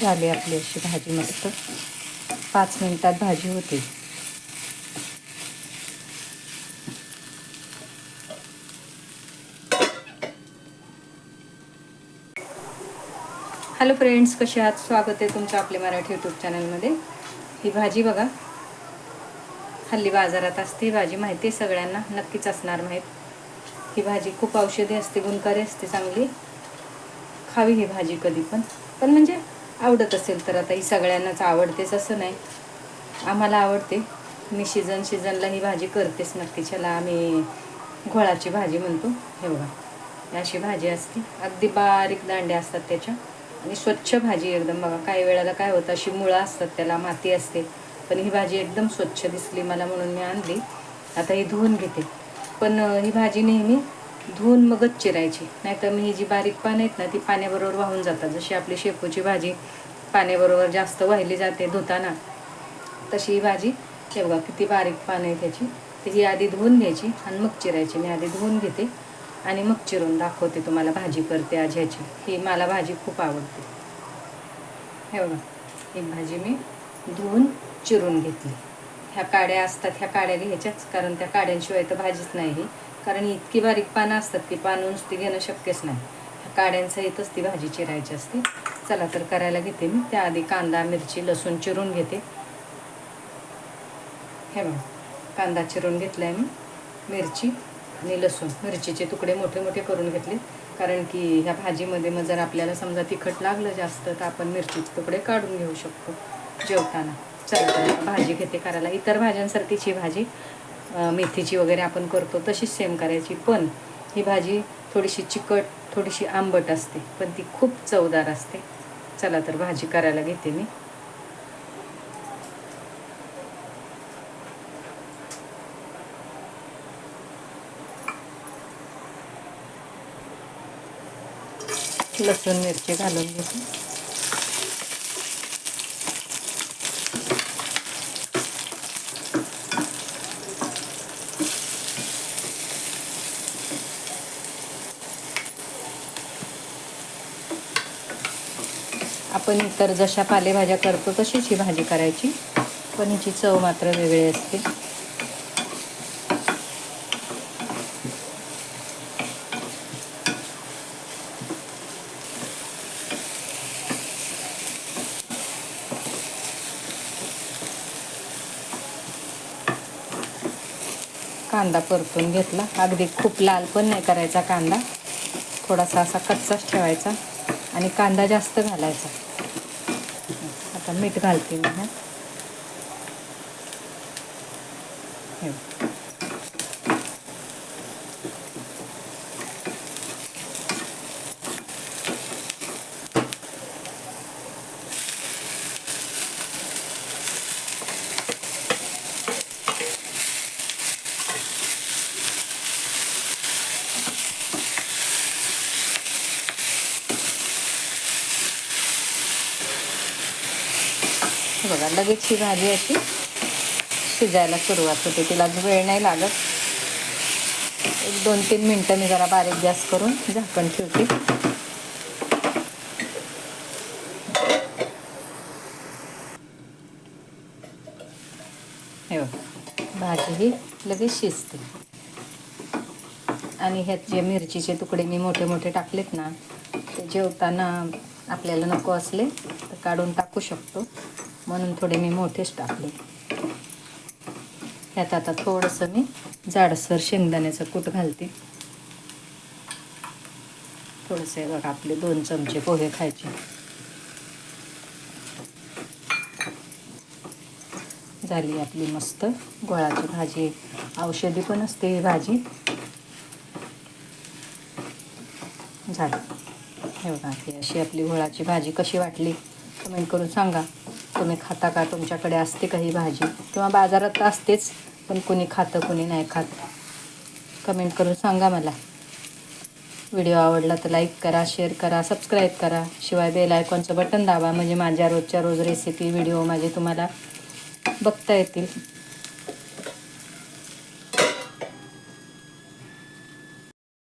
झाली आपली अशी भाजी मस्त. पाच मिनिटात भाजी होते. हॅलो फ्रेंड्स कसे आहात? स्वागत आहे तुमचं आपल्या मराठी यूट्यूब चॅनलमध्ये ही भाजी बघा. हल्ली बाजारात असते ही भाजी माहिती आहे सगळ्यांना नक्कीच असणार माहीत. ही भाजी खूप औषधी असते गुणकारी असते चांगली. खावी ही भाजी कधी पण पण म्हणजे आवडत असेल तर आता ही सगळ्यांनाच आवडतेच असं नाही. आम्हाला आवडते. मी शिजन शिजनला ही भाजी करतेच नक्की. चला आम्ही घोळाची भाजी म्हणतो. हे बघा. अशी भाजी असते. अगदी बारीक दांड्या असतात त्याच्या. आणि स्वच्छ भाजी एकदम बघा. काही वेळेला काय होतं अशी मुळं असतात त्याला माती असते. पण ही भाजी एकदम स्वच्छ दिसली मला म्हणून मी आणली. आता ही धुवून घेते. पण ही भाजी नेहमी धुवून मगच चिरायची. नाहीतर मी ही जी बारीक पानं आहेत ना ती पाण्याबरोबर वाहून जातात. जशी आपली शेपूची भाजी पाण्याबरोबर जास्त वाहिली जाते धुताना तशी ही भाजी हे बघा किती बारीक पानं आहे त्याची तर ही आधी धुवून घ्यायची आणि मग चिरायची. मी आधी धुवून घेते आणि मग चिरून दाखवते तुम्हाला भाजी करते आज ह्याची. ही मला भाजी खूप आवडते. हे बघा ही भाजी मी धुवून चिरून घेतली. ह्या काड्या असतात ह्या काड्या घ्यायच्याच कारण त्या काड्यांशिवाय तर भाजीच नाही ही. कारण इतकी बारीक पानं असतात की पानं नुसती घेणं शक्यच नाही. काड्यांचा काड्यांसहितच ती भाजी चिरायची असते. चला तर करायला घेते मी. त्याआधी कांदा मिरची लसूण चिरून घेते. हे बघ कांदा चिरून घेतला आहे मी मिरची आणि लसूण. मिरचीचे तुकडे मोठे मोठे करून घेतले कारण की ह्या भाजीमध्ये मग जर आपल्याला समजा तिखट लागलं जास्त तर आपण मिरचीचे तुकडे काढून घेऊ शकतो जेवताना. चला तर भाजी घेते करायला. इतर भाज्यांसारखीच ही भाजी. मेथीची वगैरे आपण करतो तशीच सेम करायची. पण ही भाजी थोडीशी चिकट थोडीशी आंबट असते पण ती खूप चवदार असते. चला तर भाजी करायला घेते मी. लसूण मिरची घालून घेते. आपण इतर जशा पालेभाज्या करतो तशीच ही भाजी करायची. पण हिची चव मात्र वेगळी असते. कांदा परतून घेतला. अगदी खूप लाल पण नाही करायचा कांदा. थोडासा असा कच्चाच ठेवायचा आणि कांदा जास्त घालायचा. आता मीठ घालते मी हे. हे बघा लगेच ही भाजी अशी शिजायला सुरुवात होते. तिला वेळ नाही लागत. एक दोन तीन मिनटं मी जरा बारीक गॅस करून झाकण ठेवते. हे बघा भाजी ही लगेच शिजते. आणि ह्यात जे मिरचीचे तुकडे मी मोठे मोठे टाकलेत ना ते जेवताना आपल्याला नको असले तर काढून टाकू शकतो. म्हणून थोडे मी मोठेच टाकले. ह्यात आता थोडंसं मी जाडसर शेंगदाण्याचं कूट घालते. थोडंसं बघा आपले दोन चमचे पोहे खायचे. झाली आपली मस्त गोळाची भाजी. औषधी पण असते ही भाजी. झाली. हे बघा अशी आपली गोळाची भाजी कशी वाटली? कमेंट करून सांगा. तुम्ही खाता का? तुमच्याकडे असते का ही भाजी? किंवा बाजारात तर असतेच पण कुणी खातं कुणी नाही खात. कमेंट करून सांगा मला. व्हिडिओ आवडला तर लाईक करा शेअर करा सबस्क्राईब करा. शिवाय बेल आयकॉनचं बटन दाबा. म्हणजे माझ्या रोजच्या रोज रेसिपी व्हिडिओ माझे तुम्हाला बघता येतील.